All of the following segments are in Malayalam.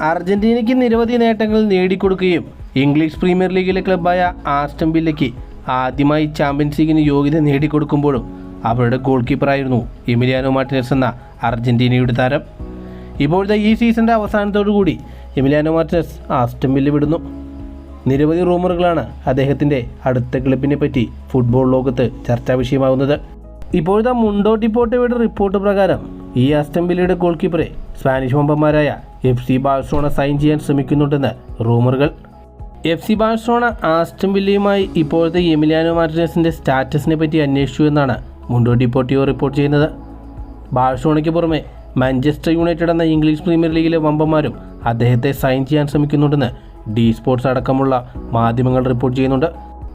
അർജന്റീനയ്ക്ക് നിരവധി നേട്ടങ്ങൾ നേടിക്കൊടുക്കുകയും ഇംഗ്ലീഷ് പ്രീമിയർ ലീഗിലെ ക്ലബ്ബായ ആസ്റ്റം വില്ലയ്ക്ക് ആദ്യമായി ചാമ്പ്യൻസ് ലീഗിന് യോഗ്യത നേടിക്കൊടുക്കുമ്പോഴും അവരുടെ ഗോൾ കീപ്പറായിരുന്നു എമിലിയാനോ മാർട്ടിനസ് എന്ന അർജന്റീനയുടെ താരം. ഇപ്പോഴത്തെ ഈ സീസണിന്റെ അവസാനത്തോടു കൂടി എമിലിയാനോ മാർട്ടിനസ് ആസ്റ്റം വിടുന്നു. നിരവധി റൂമറുകളാണ് അദ്ദേഹത്തിന്റെ അടുത്ത ക്ലബിനെ പറ്റി ഫുട്ബോൾ ലോകത്ത് ചർച്ചാ വിഷയമാകുന്നത് ഇപ്പോഴത്തെ മുണ്ടോ ഡിപ്പോട്ടോയുടെ റിപ്പോർട്ട് പ്രകാരം ഈ അസ്റ്റംബിലിയുടെ ഗോൾ കീപ്പറെ സ്പാനിഷ് വമ്പന്മാരായ എഫ് സി ബാഴ്സോണ സൈൻ ചെയ്യാൻ ശ്രമിക്കുന്നുണ്ടെന്ന് റൂമറുകൾ. എഫ് സി ബാഴ്സോണ ആസ്റ്റം വില്ലയുമായി ഇപ്പോഴത്തെ എമിലിയാനോ മാർട്ടിനസിന്റെ സ്റ്റാറ്റസിനെ പറ്റി അന്വേഷിച്ചു എന്നാണ് മുണ്ടോ ഡിപ്പോട്ടിയോ റിപ്പോർട്ട് ചെയ്യുന്നത്. ബാഴ്സോണയ്ക്ക് പുറമെ മാഞ്ചസ്റ്റർ യുണൈറ്റഡ് എന്ന ഇംഗ്ലീഷ് പ്രീമിയർ ലീഗിലെ വമ്പന്മാരും അദ്ദേഹത്തെ സൈൻ ചെയ്യാൻ ശ്രമിക്കുന്നുണ്ടെന്ന് ഡി സ്പോർട്സ് അടക്കമുള്ള മാധ്യമങ്ങൾ റിപ്പോർട്ട് ചെയ്യുന്നുണ്ട്.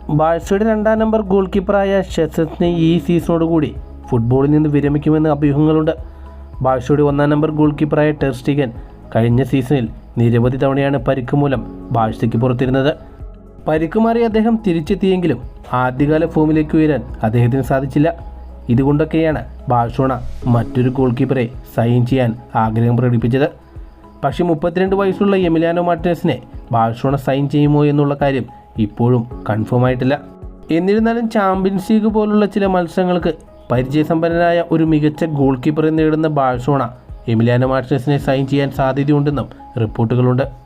ബാഴ്സയുടെ രണ്ടാം നമ്പർ ഗോൾ കീപ്പറായ ഷെസത്തിനെ ഈ സീസണോടുകൂടി ഫുട്ബോളിൽ നിന്ന് വിരമിക്കുമെന്ന് അഭ്യൂഹങ്ങളുണ്ട്. ബാഴ്സയുടെ ഒന്നാം നമ്പർ ഗോൾ കീപ്പറായ ടെർസ്റ്റിഗൻ കഴിഞ്ഞ സീസണിൽ നിരവധി തവണയാണ് പരിക്ക് മൂലം ബാഴ്സയ്ക്ക് പുറത്തിരുന്നത്. പരിക്ക് മാറി അദ്ദേഹം തിരിച്ചെത്തിയെങ്കിലും ആദ്യകാല ഫോമിലേക്ക് ഉയരാൻ അദ്ദേഹത്തിന് സാധിച്ചില്ല. ഇതുകൊണ്ടൊക്കെയാണ് ബാഴ്സോണ മറ്റൊരു ഗോൾ കീപ്പറെ സൈൻ ചെയ്യാൻ ആഗ്രഹം പ്രകടിപ്പിച്ചത്. പക്ഷേ മുപ്പത്തിരണ്ട് വയസ്സുള്ള എമിലാനോ മാർട്ടിനസിനെ ബാഴ്സോണ സൈൻ ചെയ്യുമോ എന്നുള്ള കാര്യം ഇപ്പോഴും കൺഫേം ആയിട്ടില്ല. എന്നിരുന്നാലും ചാമ്പ്യൻസ് ലീഗ് പോലുള്ള ചില മത്സരങ്ങൾക്ക് പരിചയസമ്പന്നനായ ഒരു മികച്ച ഗോൾ കീപ്പറെ നേടുന്ന ബാഴ്സോണ എമിലാനോ മാർട്ടിനസിനെ സൈൻ ചെയ്യാൻ സാധ്യതയുണ്ടെന്നും റിപ്പോർട്ടുകളുണ്ട്.